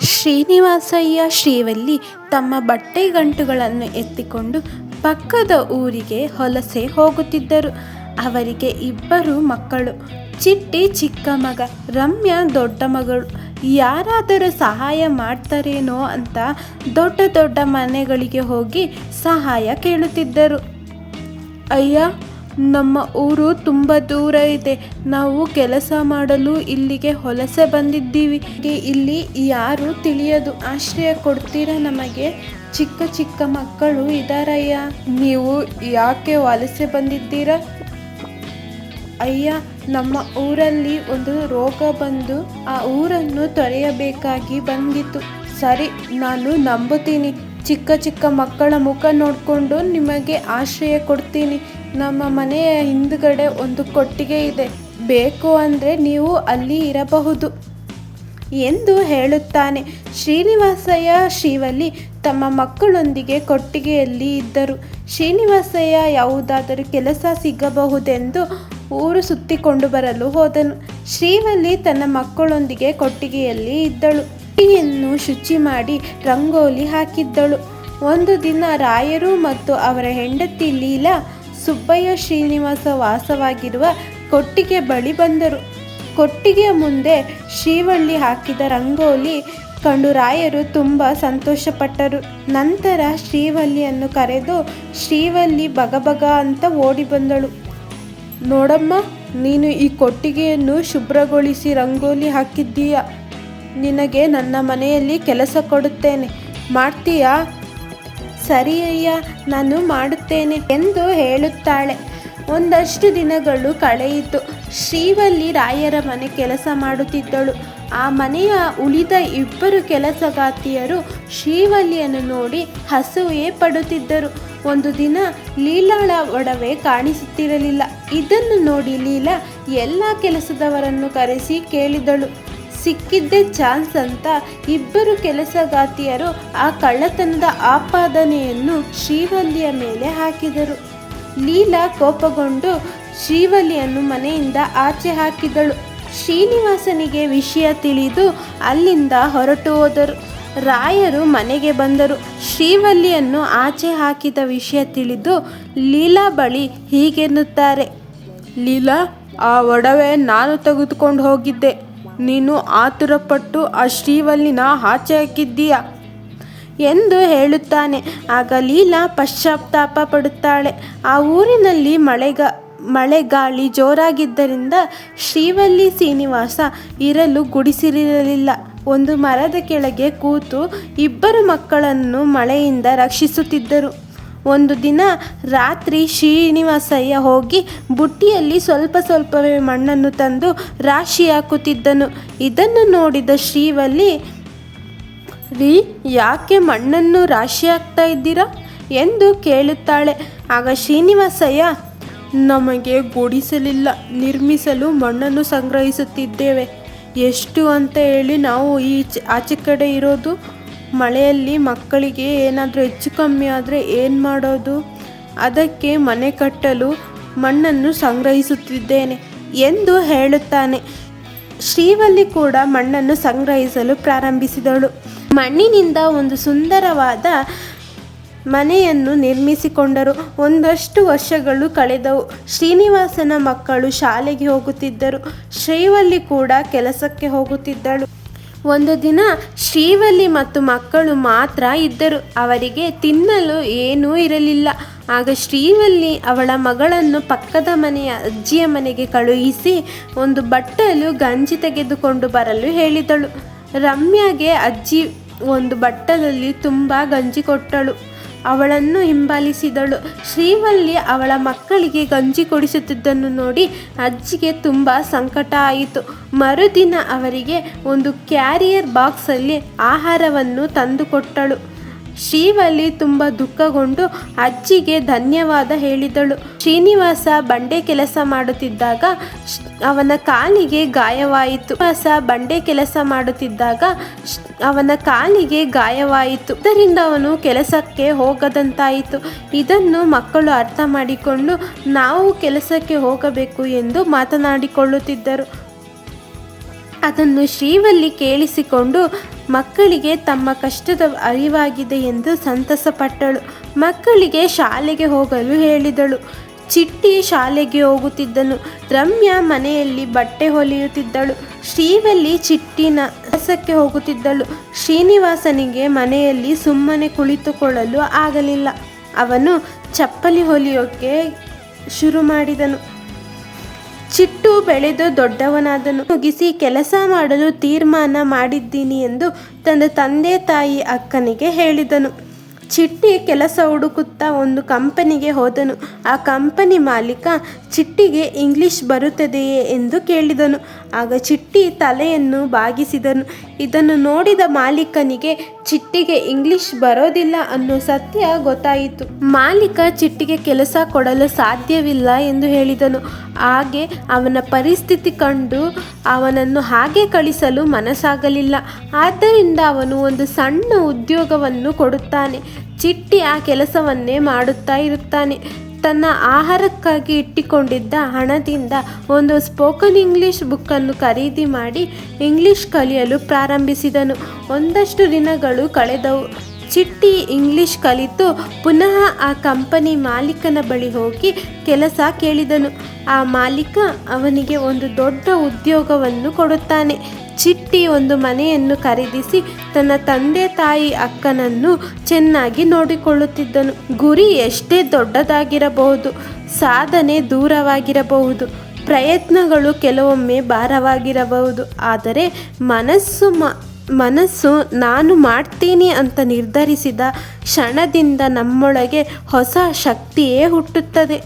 ಶ್ರೀನಿವಾಸಯ್ಯ ಶ್ರೀವಲ್ಲಿ ತಮ್ಮ ಬಟ್ಟೆ ಗಂಟುಗಳನ್ನು ಎತ್ತಿಕೊಂಡು ಪಕ್ಕದ ಊರಿಗೆ ಹೊಲಸೆ ಹೋಗುತ್ತಿದ್ದರು. ಅವರಿಗೆ ಇಬ್ಬರು ಮಕ್ಕಳು. ಚಿಟ್ಟಿ ಚಿಕ್ಕ ಮಗ, ರಮ್ಯ ದೊಡ್ಡ ಮಗಳು. ಯಾರಾದರೂ ಸಹಾಯ ಮಾಡ್ತಾರೇನೋ ಅಂತ ದೊಡ್ಡ ದೊಡ್ಡ ಮನೆಗಳಿಗೆ ಹೋಗಿ ಸಹಾಯ ಕೇಳುತ್ತಿದ್ದರು. ಅಯ್ಯ ನಮ್ಮ ಊರು ತುಂಬ ದೂರ ಇದೆ. ನಾವು ಕೆಲಸ ಮಾಡಲು ಇಲ್ಲಿಗೆ ವಲಸೆ ಬಂದಿದ್ದೀವಿ. ಇಲ್ಲಿ ಯಾರು ತಿಳಿಯದು. ಆಶ್ರಯ ಕೊಡ್ತೀರಾ ನಮಗೆ? ಚಿಕ್ಕ ಚಿಕ್ಕ ಮಕ್ಕಳು ಇದಾರಯ್ಯ. ನೀವು ಯಾಕೆ ವಲಸೆ ಬಂದಿದ್ದೀರಾ? ಅಯ್ಯ, ನಮ್ಮ ಊರಲ್ಲಿ ಒಂದು ರೋಗ ಬಂದು ಆ ಊರನ್ನು ತೊರೆಯಬೇಕಾಗಿ ಬಂದಿತು. ಸರಿ, ನಾನು ನಂಬುತ್ತೀನಿ. ಚಿಕ್ಕ ಚಿಕ್ಕ ಮಕ್ಕಳ ಮುಖ ನೋಡಿಕೊಂಡು ನಿಮಗೆ ಆಶ್ರಯ ಕೊಡ್ತೀನಿ. ನಮ್ಮ ಮನೆಯ ಹಿಂದುಗಡೆ ಒಂದು ಕೊಟ್ಟಿಗೆ ಇದೆ. ಬೇಕು ಅಂದರೆ ನೀವು ಅಲ್ಲಿ ಇರಬಹುದು. ಎಂದು ಹೇಳುತ್ತಾನೆ. ಶ್ರೀನಿವಾಸಯ್ಯ ಶಿವಲ್ಲಿ ತಮ್ಮ ಮಕ್ಕಳೊಂದಿಗೆ ಕೊಟ್ಟಿಗೆಯಲ್ಲಿ ಇದ್ದರು. ಶ್ರೀನಿವಾಸಯ್ಯ ಯಾವುದಾದರೂ ಕೆಲಸ ಸಿಗಬಹುದೆಂದು ಊರು ಸುತ್ತಿಕೊಂಡು ಬರಲು ಹೋದನು. ಶ್ರೀವಲ್ಲಿ ತನ್ನ ಮಕ್ಕಳೊಂದಿಗೆ ಕೊಟ್ಟಿಗೆಯಲ್ಲಿ ಇದ್ದಳು. ಕೊಟ್ಟಿಗೆಯನ್ನು ಶುಚಿ ಮಾಡಿ ರಂಗೋಲಿ ಹಾಕಿದ್ದಳು. ಒಂದು ದಿನ ರಾಯರು ಮತ್ತು ಅವರ ಹೆಂಡತಿ ಲೀಲಾ ಸುಬ್ಬಯ್ಯ ಶ್ರೀನಿವಾಸ ವಾಸವಾಗಿರುವ ಕೊಟ್ಟಿಗೆ ಬಳಿ ಬಂದರು. ಕೊಟ್ಟಿಗೆಯ ಮುಂದೆ ಶ್ರೀವಳ್ಳಿ ಹಾಕಿದ ರಂಗೋಲಿ ಕಂಡು ರಾಯರು ತುಂಬ ಸಂತೋಷಪಟ್ಟರು. ನಂತರ ಶ್ರೀವಲ್ಲಿಯನ್ನು ಕರೆದು ಶ್ರೀವಲ್ಲಿ ಬಗಬಗ ಅಂತ ಓಡಿ ಬಂದಳು. ನೋಡಮ್ಮ, ನೀನು ಈ ಕೊಟ್ಟಿಗೆಯನ್ನು ಶುಭ್ರಗೊಳಿಸಿ ರಂಗೋಲಿ ಹಾಕಿದ್ದೀಯ. ನಿನಗೆ ನನ್ನ ಮನೆಯಲ್ಲಿ ಕೆಲಸ ಕೊಡುತ್ತೇನೆ. ಮಾಡ್ತೀಯಾ? ಸರಿ ಅಯ್ಯ ನಾನು ಮಾಡುತ್ತೇನೆ ಎಂದು ಹೇಳುತ್ತಾಳೆ. ಒಂದಷ್ಟು ದಿನಗಳು ಕಳೆಯಿತು. ಶ್ರೀವಲ್ಲಿ ರಾಯರ ಮನೆ ಕೆಲಸ ಮಾಡುತ್ತಿದ್ದಳು. ಆ ಮನೆಯ ಉಳಿದ ಇಬ್ಬರು ಕೆಲಸಗಾತಿಯರು ಶ್ರೀವಲ್ಲಿಯನ್ನು ನೋಡಿ ಹಸುವೆ ಪಡುತ್ತಿದ್ದರು. ಒಂದು ದಿನ ಲೀಲಾಳ ಒಡವೆ ಕಾಣಿಸುತ್ತಿರಲಿಲ್ಲ. ಇದನ್ನು ನೋಡಿ ಲೀಲಾ ಎಲ್ಲ ಕೆಲಸದವರನ್ನು ಕರೆಸಿ ಕೇಳಿದಳು. ಸಿಕ್ಕಿದ್ದೇ ಚಾನ್ಸ್ ಅಂತ ಇಬ್ಬರು ಕೆಲಸಗಾತಿಯರು ಆ ಕಳ್ಳತನದ ಆಪಾದನೆಯನ್ನು ಶ್ರೀವಲ್ಲಿಯ ಮೇಲೆ ಹಾಕಿದರು. ಲೀಲಾ ಕೋಪಗೊಂಡು ಶ್ರೀವಲ್ಲಿಯನ್ನು ಮನೆಯಿಂದ ಆಚೆ ಹಾಕಿದಳು. ಶ್ರೀನಿವಾಸನಿಗೆ ವಿಷಯ ತಿಳಿದು ಅಲ್ಲಿಂದ ಹೊರಟು ಹೋದರು. ರಾಯರು ಮನೆಗೆ ಬಂದರು. ಶ್ರೀವಲ್ಲಿಯನ್ನು ಆಚೆ ಹಾಕಿದ ವಿಷಯ ತಿಳಿದು ಲೀಲಾ ಬಳಿ ಹೀಗೆನ್ನುತ್ತಾರೆ. ಲೀಲಾ, ಆ ಒಡವೆ ನಾನು ತೆಗೆದುಕೊಂಡು ಹೋಗಿದ್ದೆ. ನೀನು ಆತುರಪಟ್ಟು ಆ ಶ್ರೀವಲ್ಲಿನ ಆಚೆ ಹಾಕಿದ್ದೀಯ. ಎಂದು ಹೇಳುತ್ತಾನೆ. ಆಗ ಲೀಲಾ ಪಶ್ಚಾತ್ತಾಪ ಪಡುತ್ತಾಳೆ. ಆ ಊರಿನಲ್ಲಿ ಮಳೆ ಗಾಳಿ ಜೋರಾಗಿದ್ದರಿಂದ ಶ್ರೀವಲ್ಲಿ ಶ್ರೀನಿವಾಸ ಇರಲು ಗುಡಿಸಿರಲಿಲ್ಲ ಒಂದು ಮರದ ಕೆಳಗೆ ಕೂತು ಇಬ್ಬರು ಮಕ್ಕಳನ್ನು ಮಳೆಯಿಂದ ರಕ್ಷಿಸುತ್ತಿದ್ದರು. ಒಂದು ದಿನ ರಾತ್ರಿ ಶ್ರೀನಿವಾಸಯ್ಯ ಹೋಗಿ ಬುಟ್ಟಿಯಲ್ಲಿ ಸ್ವಲ್ಪ ಸ್ವಲ್ಪವೇ ಮಣ್ಣನ್ನು ತಂದು ರಾಶಿ ಹಾಕುತ್ತಿದ್ದನು. ಇದನ್ನು ನೋಡಿದ ಶ್ರೀವಲ್ಲಿ, ರೀ, ಯಾಕೆ ಮಣ್ಣನ್ನು ರಾಶಿ ಹಾಕ್ತಾ ಇದ್ದೀರಾ? ಎಂದು ಕೇಳುತ್ತಾಳೆ. ಆಗ ಶ್ರೀನಿವಾಸಯ್ಯ, ನಮಗೆ ಗುಡಿಸಲಿಲ್ಲ, ನಿರ್ಮಿಸಲು ಮಣ್ಣನ್ನು ಸಂಗ್ರಹಿಸುತ್ತಿದ್ದೇವೆ. ಎಷ್ಟು ಅಂತ ಹೇಳಿ ನಾವು ಆಚೆ ಕಡೆ ಇರೋದು? ಮಳೆಯಲ್ಲಿ ಮಕ್ಕಳಿಗೆ ಏನಾದರೂ ಹೆಚ್ಚು ಕಮ್ಮಿ ಆದರೆ ಏನು ಮಾಡೋದು? ಅದಕ್ಕೆ ಮನೆ ಕಟ್ಟಲು ಮಣ್ಣನ್ನು ಸಂಗ್ರಹಿಸುತ್ತಿದ್ದೇನೆ ಎಂದು ಹೇಳುತ್ತಾನೆ. ಶ್ರೀವಲ್ಲಿ ಕೂಡ ಮಣ್ಣನ್ನು ಸಂಗ್ರಹಿಸಲು ಪ್ರಾರಂಭಿಸಿದಳು. ಮಣ್ಣಿನಿಂದ ಒಂದು ಸುಂದರವಾದ ಮನೆಯನ್ನು ನಿರ್ಮಿಸಿಕೊಂಡರು. ಒಂದಷ್ಟು ವರ್ಷಗಳು ಕಳೆದವು. ಶ್ರೀನಿವಾಸನ ಮಕ್ಕಳು ಶಾಲೆಗೆ ಹೋಗುತ್ತಿದ್ದರು. ಶ್ರೀವಲ್ಲಿ ಕೂಡ ಕೆಲಸಕ್ಕೆ ಹೋಗುತ್ತಿದ್ದಳು. ಒಂದು ದಿನ ಶ್ರೀವಲ್ಲಿ ಮತ್ತು ಮಕ್ಕಳು ಮಾತ್ರ ಇದ್ದರು. ಅವರಿಗೆ ತಿನ್ನಲು ಏನೂ ಇರಲಿಲ್ಲ. ಆಗ ಶ್ರೀವಲ್ಲಿ ಅವಳ ಮಗಳನ್ನು ಪಕ್ಕದ ಮನೆಯ ಅಜ್ಜಿಯ ಮನೆಗೆ ಕಳುಹಿಸಿ ಒಂದು ಬಟ್ಟಲು ಗಂಜಿ ತೆಗೆದುಕೊಂಡು ಬರಲು ಹೇಳಿದಳು. ರಮ್ಯಾಗೆ ಅಜ್ಜಿ ಒಂದು ಬಟ್ಟಲಲ್ಲಿ ತುಂಬ ಗಂಜಿ ಕೊಟ್ಟಳು. ಅವಳನ್ನು ಹಿಂಬಾಲಿಸಿದಳು. ಶ್ರೀವಲ್ಲಿ ಅವಳ ಮಕ್ಕಳಿಗೆ ಗಂಜಿ ಕೊಡಿಸುತ್ತಿದ್ದನ್ನು ನೋಡಿ ಅಜ್ಜಿಗೆ ತುಂಬ ಸಂಕಟ ಆಯಿತು. ಮರುದಿನ ಅವರಿಗೆ ಒಂದು ಕ್ಯಾರಿಯರ್ ಬಾಕ್ಸಲ್ಲಿ ಆಹಾರವನ್ನು ತಂದುಕೊಟ್ಟಳು. ಶ್ರೀವಲ್ಲಿ ತುಂಬ ದುಃಖಗೊಂಡು ಅಜ್ಜಿಗೆ ಧನ್ಯವಾದ ಹೇಳಿದಳು. ಶ್ರೀನಿವಾಸ ಬಂಡೆ ಕೆಲಸ ಮಾಡುತ್ತಿದ್ದಾಗ ಅವನ ಕಾಲಿಗೆ ಗಾಯವಾಯಿತು. ಶ್ರೀನಿವಾಸ ಬಂಡೆ ಕೆಲಸ ಮಾಡುತ್ತಿದ್ದಾಗ ಅವನ ಕಾಲಿಗೆ ಗಾಯವಾಯಿತು. ಇದರಿಂದ ಅವನು ಕೆಲಸಕ್ಕೆ ಹೋಗದಂತಾಯಿತು. ಇದನ್ನು ಮಕ್ಕಳು ಅರ್ಥ ಮಾಡಿಕೊಂಡು ನಾವು ಕೆಲಸಕ್ಕೆ ಹೋಗಬೇಕು ಎಂದು ಮಾತನಾಡಿಕೊಳ್ಳುತ್ತಿದ್ದರು. ಅದನ್ನು ಶ್ರೀವಲ್ಲಿ ಕೇಳಿಸಿಕೊಂಡು ಮಕ್ಕಳಿಗೆ ತಮ್ಮ ಕಷ್ಟದ ಅರಿವಾಗಿದೆ ಎಂದು ಸಂತಸಪಟ್ಟಳು. ಮಕ್ಕಳಿಗೆ ಶಾಲೆಗೆ ಹೋಗಲು ಹೇಳಿದಳು. ಚಿಟ್ಟಿ ಶಾಲೆಗೆ ಹೋಗುತ್ತಿದ್ದನು. ರಮ್ಯಾ ಮನೆಯಲ್ಲಿ ಬಟ್ಟೆ ಹೊಲಿಯುತ್ತಿದ್ದಳು. ಶ್ರೀವಲ್ಲಿ ಚಿಟ್ಟಿನ ಕೆಲಸಕ್ಕೆ ಹೋಗುತ್ತಿದ್ದಳು. ಶ್ರೀನಿವಾಸನಿಗೆ ಮನೆಯಲ್ಲಿ ಸುಮ್ಮನೆ ಕುಳಿತುಕೊಳ್ಳಲು ಆಗಲಿಲ್ಲ. ಅವನು ಚಪ್ಪಲಿ ಹೊಲಿಯೋಕೆ ಶುರು ಮಾಡಿದನು. ಚಿಟ್ಟು ಬೆಳೆದು ದೊಡ್ಡವನಾದನು. ಮುಗಿಸಿ ಕೆಲಸ ಮಾಡಲು ತೀರ್ಮಾನ ಮಾಡಿದ್ದೀನಿ ಎಂದು ತನ್ನ ತಂದೆ ತಾಯಿ ಅಕ್ಕನಿಗೆ ಹೇಳಿದನು. ಚಿಟ್ಟಿ ಕೆಲಸ ಹುಡುಕುತ್ತಾ ಒಂದು ಕಂಪನಿಗೆ ಹೋದನು. ಆ ಕಂಪನಿ ಮಾಲೀಕ, ಚಿಟ್ಟಿಗೆ ಇಂಗ್ಲಿಷ್ ಬರುತ್ತದೆಯೇ? ಎಂದು ಕೇಳಿದನು. ಆಗ ಚಿಟ್ಟಿ ತಲೆಯನ್ನು ಬಾಗಿಸಿದನು. ಇದನ್ನು ನೋಡಿದ ಮಾಲೀಕನಿಗೆ, ಚಿಟ್ಟಿಗೆ ಇಂಗ್ಲಿಷ್ ಬರೋದಿಲ್ಲ ಅನ್ನೋ ಸತ್ಯ ಗೊತ್ತಾಯಿತು. ಮಾಲೀಕ ಚಿಟ್ಟಿಗೆ ಕೆಲಸ ಕೊಡಲು ಸಾಧ್ಯವಿಲ್ಲ ಎಂದು ಹೇಳಿದನು. ಹಾಗೆ ಅವನ ಪರಿಸ್ಥಿತಿ ಕಂಡು ಅವನನ್ನು ಹಾಗೆ ಕಳಿಸಲು ಮನಸ್ಸಾಗಲಿಲ್ಲ. ಆದ್ದರಿಂದ ಅವನು ಒಂದು ಸಣ್ಣ ಉದ್ಯೋಗವನ್ನು ಕೊಡುತ್ತಾನೆ. ಚಿಟ್ಟಿ ಆ ಕೆಲಸವನ್ನೇ ಮಾಡುತ್ತಾ ಇರುತ್ತಾನೆ. ತನ್ನ ಆಹಾರಕ್ಕಾಗಿ ಇಟ್ಟುಕೊಂಡಿದ್ದ ಹಣದಿಂದ ಒಂದು ಸ್ಪೋಕನ್ ಇಂಗ್ಲಿಷ್ ಬುಕ್ಕನ್ನು ಖರೀದಿ ಮಾಡಿ ಇಂಗ್ಲಿಷ್ ಕಲಿಯಲು ಪ್ರಾರಂಭಿಸಿದನು. ಒಂದಷ್ಟು ದಿನಗಳು ಕಳೆದವು. ಚಿಟ್ಟಿ ಇಂಗ್ಲಿಷ್ ಕಲಿತು ಪುನಃ ಆ ಕಂಪನಿ ಮಾಲೀಕನ ಬಳಿ ಹೋಗಿ ಕೆಲಸ ಕೇಳಿದನು. ಆ ಮಾಲೀಕ ಅವನಿಗೆ ಒಂದು ದೊಡ್ಡ ಉದ್ಯೋಗವನ್ನು ಕೊಡುತ್ತಾನೆ. ಚಿಟ್ಟಿ ಒಂದು ಮನೆಯನ್ನು ಖರೀದಿಸಿ ತನ್ನ ತಂದೆ ತಾಯಿ ಅಕ್ಕನನ್ನು ಚೆನ್ನಾಗಿ ನೋಡಿಕೊಳ್ಳುತ್ತಿದ್ದನು. ಗುರಿ ಎಷ್ಟೇ ದೊಡ್ಡದಾಗಿರಬಹುದು, ಸಾಧನೆ ದೂರವಾಗಿರಬಹುದು, ಪ್ರಯತ್ನಗಳು ಕೆಲವೊಮ್ಮೆ ಭಾರವಾಗಿರಬಹುದು, ಆದರೆ ಮನಸ್ಸು ಮ ಮನಸ್ಸು ನಾನು ಮಾಡ್ತೀನಿ ಅಂತ ನಿರ್ಧರಿಸಿದ ಕ್ಷಣದಿಂದ ನಮ್ಮೊಳಗೆ ಹೊಸ ಶಕ್ತಿಯೇ ಹುಟ್ಟುತ್ತದೆ.